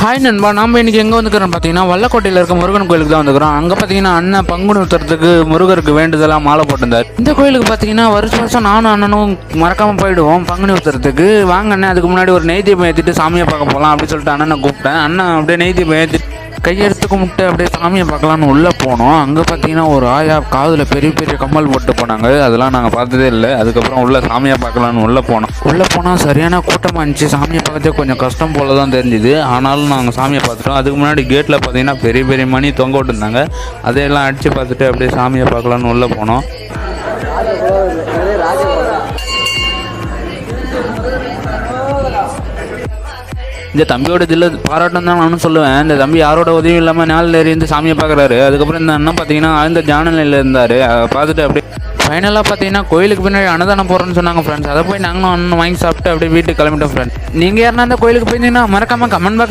Hi நண்பா. நாம் இன்னைக்கு எங்கே வந்துக்கிறோம் பார்த்தீங்கன்னா வல்லக்கோட்டையில் இருக்க முருகன் கோயிலுக்கு தான் வந்துக்கிறோம். அங்கே பார்த்தீங்கன்னா அண்ணன் பங்குனி உத்தரத்துக்கு முருகருக்கு வேண்டுதலாக மாலை போட்டிருந்தார். இந்த கோயிலுக்கு பார்த்தீங்கன்னா வருஷம் வருஷம் நானும் அண்ணனும் மறக்காமல் போயிடுவோம். பங்குனி உத்தரத்துக்கு. வாங்க அண்ணன் அதுக்கு முன்னாடி ஒரு நெய்தீபம் ஏற்றிட்டு சாமியை பார்க்க போகலாம் அப்படின்னு சொல்லிட்டு அண்ணனை கூப்பிட்டேன். அண்ணன் அப்படியே நெய்தீபம் ஏற்றிட்டு கையெழுத்து கையெடுத்து கும்பிட்டு அப்படியே சாமியை பார்க்கலான்னு உள்ளே போனோம். அங்கே பார்த்தீங்கன்னா ஒரு ஆயா காதில் பெரிய பெரிய கம்மல் போட்டு போனாங்க. அதெல்லாம் நாங்கள் பார்த்ததே இல்லை. அதுக்கப்புறம் உள்ளே சாமியை பார்க்கலான்னு உள்ளே போனோம். உள்ளே போனால் சரியான கூட்டமாக இருந்துச்சு சாமியை பார்க்கறதே கொஞ்சம் கஷ்டம் போல தான் தெரிஞ்சுது. ஆனாலும் நாங்கள் சாமியை பார்த்துட்டோம். அதுக்கு முன்னாடி கேட்டில் பார்த்தீங்கன்னா பெரிய பெரிய மணி தொங்க விட்டுருந்தாங்க. அதையெல்லாம் அடித்து பார்த்துட்டு அப்படியே சாமியை பார்க்கலான்னு உள்ளே போனோம். இந்த தம்பியோட இதில் பாராட்டம் தான் நானும் சொல்லுவேன். இந்த தம்பி யாரோட உதவியும் இல்லாமல் நாளில் இருந்து சாமியை பார்க்குறாரு. அதுக்கப்புறம் இந்த அண்ணன் பார்த்தீங்கன்னா ஆழ்ந்த ஜான நிலையில் இருந்தார். பார்த்துட்டு அப்படியே ஃபைனலாக பார்த்தீங்கன்னா கோயிலுக்கு பின்னாடி அன்னதானம் போகிறோன்னு சொன்னாங்க ஃப்ரெண்ட்ஸ் அதை போய் நாங்களும் அண்ணன் வாங்கி சாப்பிட்டு அப்படியே வீட்டுக்கு கிளம்பிட்டோம் ஃப்ரெண்ட்ஸ் நீங்கள் யாருன்னா அந்த கோயிலுக்கு போயிருந்தீங்கன்னா மறக்காமல் கமெண்ட் பாக்ஸ்